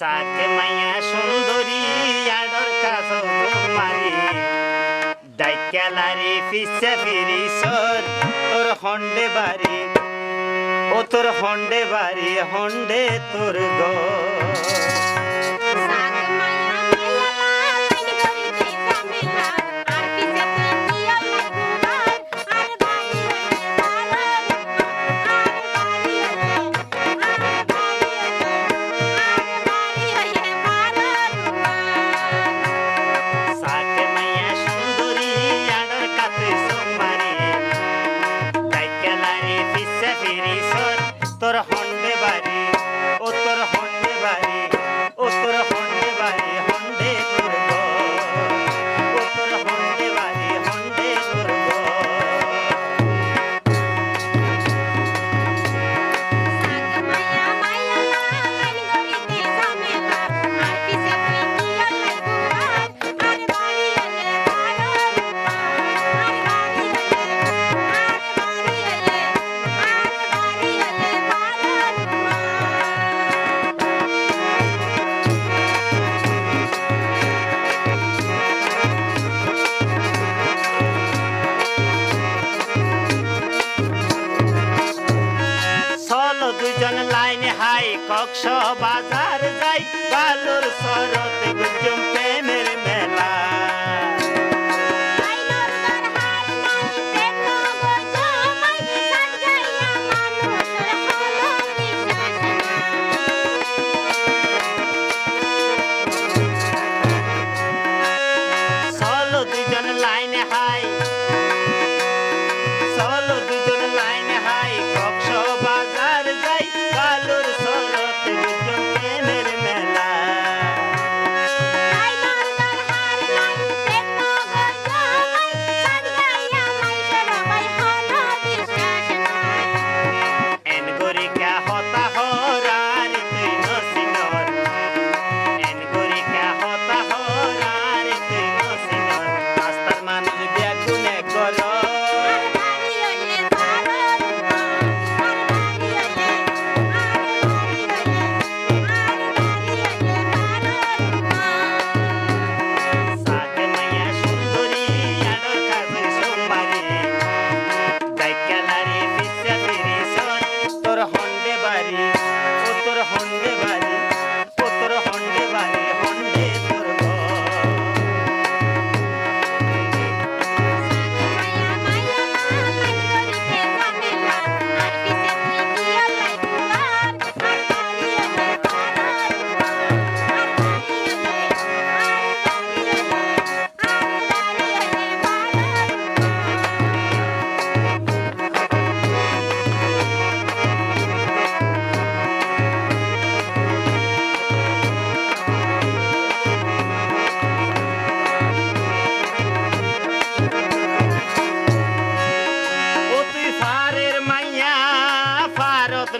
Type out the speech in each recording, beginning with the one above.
সাথে মাইয়া সুন্দরী আডর কাছো তোমারি ডাইকালারি পিছে ফিরি সর তোর হন্ডে বাড়ি। ও তোর হন্ডে বাড়ি, হন্ডে তোর গো সিরিসর তোর হন্ডে বাড়ি ও তোর হন্ডে বাড়ি ও তোর কক্ষ বাজার যাই কালুর সরতে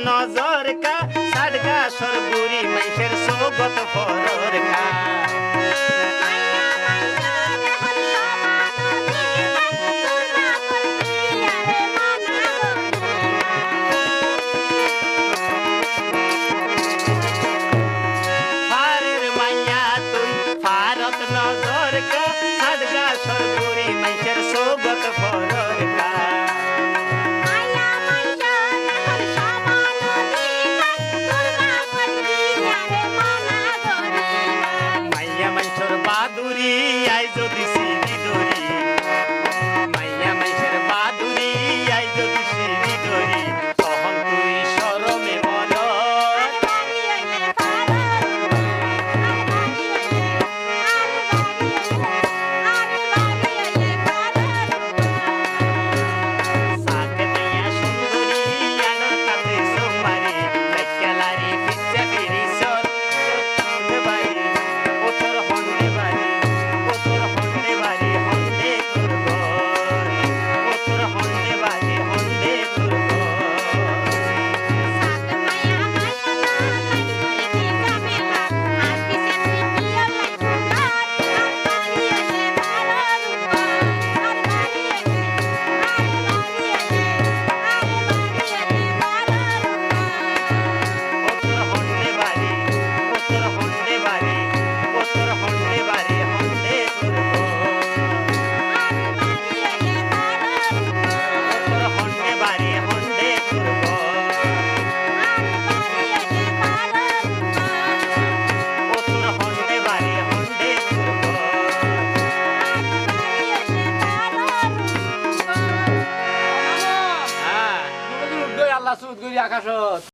নজর কা সাদগা সরবুরি মানুষের সোগত ফরর কা। acaso